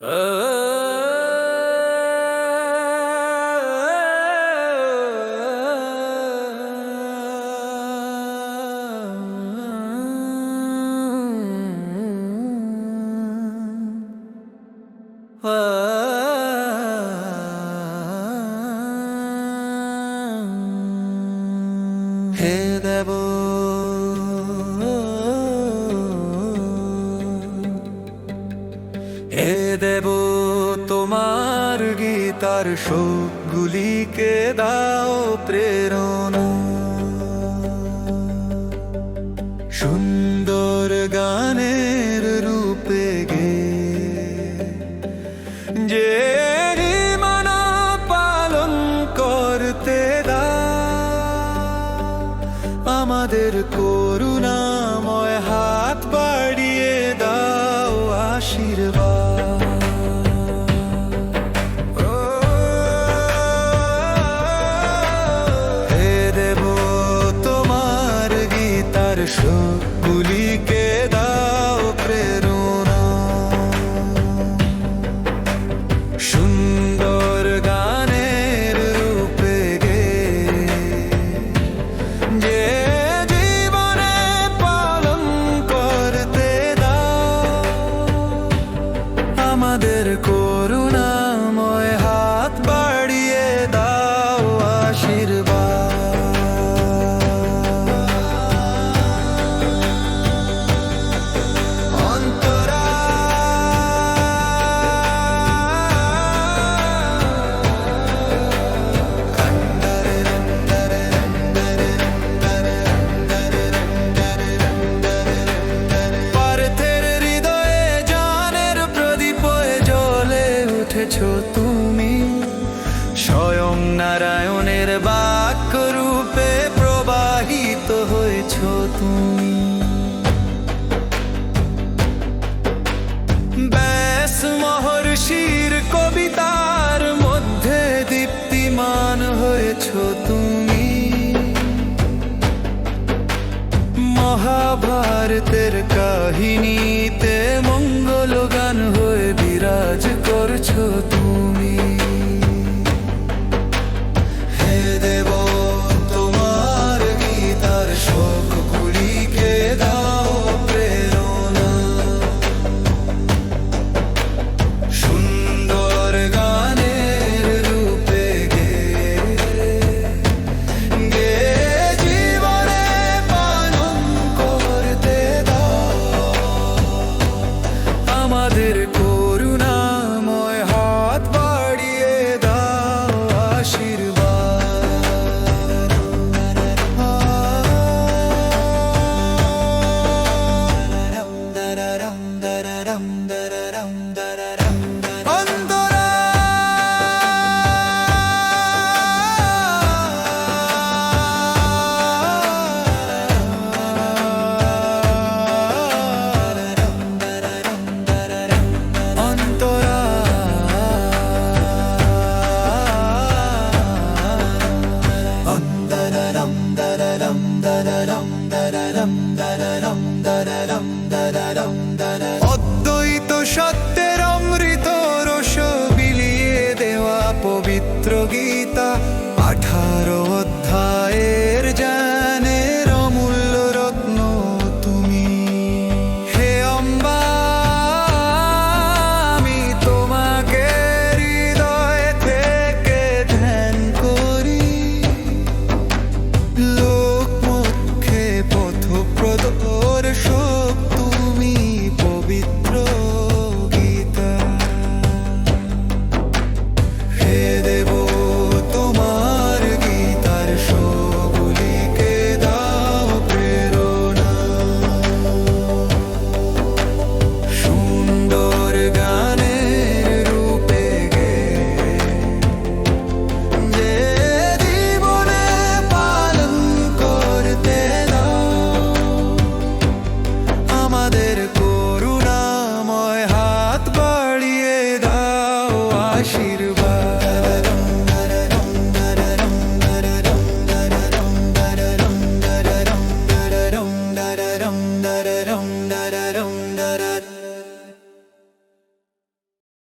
হে দেব হে দেব তোমার গীতার শোকগুলিকে দাও প্রেরণা। সুন্দর গানের রূপে গে। যে পালন করতে দাও। আমাদের করুণাময় গীতার স্বয়ং নারায়ণের বাক্য রূপে প্রবাহিত হয়েছ তুমি। ব্যাস মহর্ষির কবিতার মধ্যে দীপ্তিমান হয়েছ তুমি। মহাভারতের কাহিনীতে মঙ্গল গান হয়ে বিরাজ আমাদের